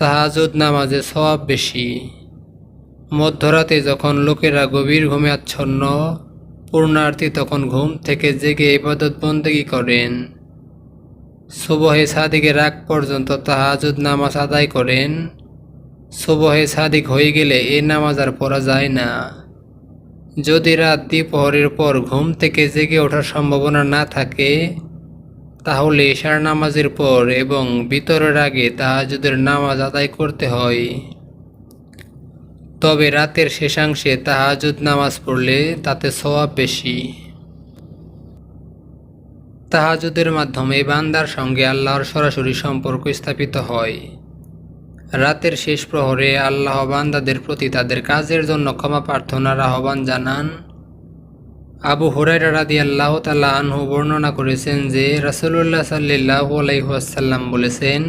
তাহাজুদ নামাজে সওয়াব বেশি। মধ্যরাতে যখন লোকেরা গভীর ঘুমে আচ্ছন্ন পূর্ণার্থী তখন ঘুম থেকে জেগে ইবাদত বন্দেগী করেন। সুবহে সাদিকে রাগ পর্যন্ত তাহাজুদ নামাজ আদায় করেন। সুবহে সাদিক হয়ে গেলে এ নামাজ আর পড়া যায় না। যদি রাত দ্বিপহরের পর ঘুম থেকে জেগে ওঠার সম্ভাবনা না থাকে তাহলে এশার নামাজের পর এবং বিতরের আগে তাহাজুদের নামাজ আদায় করতে হয়। তবে রাতের শেষাংশে তাহাজুদ নামাজ পড়লে তাতে সওয়াব বেশি। তাহাজুদের মাধ্যমে বান্দার সঙ্গে আল্লাহর সরাসরি সম্পর্ক স্থাপিত হয়। রাতের শেষ প্রহরে আল্লাহ বান্দাদের প্রতি তাদের কাজের জন্য ক্ষমা প্রার্থনার আহ্বান জানান। আবু হুরাইরা রাদি আল্লাহ তাল্লাহ আনহু বর্ণনা করেছেন যে, রাসুলুল্লাহ সাল্লাহ আলাইহাসাল্লাম বলেছেন,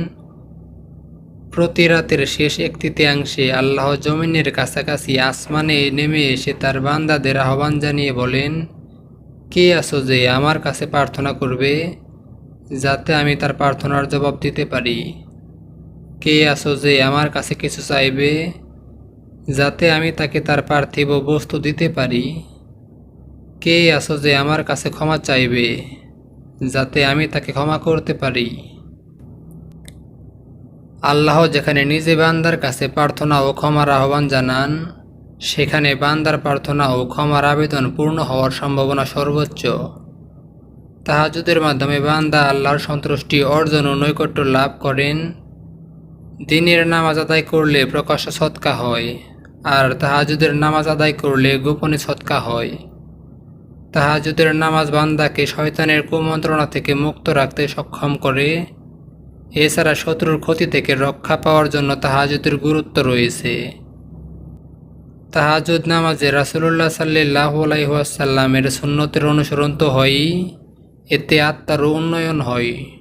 প্রতি রাতের শেষ এক তৃতীয়াংশে আল্লাহ জমিনের কাছাকাছি আসমানে নেমে এসে তার বান্দাদের আহ্বান জানিয়ে বলেন, কে আসো যে আমার কাছে প্রার্থনা করবে, যাতে আমি তার প্রার্থনার জবাব দিতে পারি? কে আসো যে আমার কাছে কিছু চাইবে, যাতে আমি তাকে তার পার্থিব বস্তু দিতে পারি কে আসো যে আমার কাছে ক্ষমা চাইবে, যাতে আমি তাকে ক্ষমা করতে পারি? আল্লাহ যেখানে নিজে বান্দার কাছে প্রার্থনা ও ক্ষমার আহ্বান জানান, সেখানে বান্দার প্রার্থনা ও ক্ষমার আবেদন পূর্ণ হওয়ার সম্ভাবনা সর্বোচ্চ। তাহাজুদের মাধ্যমে বান্দা আল্লাহর সন্তুষ্টি, অর্জন ও নৈকট্য লাভ করেন। দিনের নামাজ আদায় করলে প্রকাশ্য সৎকা হয়, আর তাহাজুদের নামাজ আদায় করলে গোপনে সৎকা হয়। তাহাজুদের নামাজ বান্দাকে শয়তানের কুমন্ত্রণা থেকে মুক্ত রাখতে সক্ষম করে। এছাড়া শত্রুর ক্ষতি থেকে রক্ষা পাওয়ার জন্য তাহাজুদের গুরুত্ব রয়েছে। তাহাজুদ নামাজে রাসুল্লাহ সাল্লাহ আলাইসাল্লামের সুন্নতের অনুসরণ তো হয়ই, এতে আত্মারও উন্নয়ন হয়।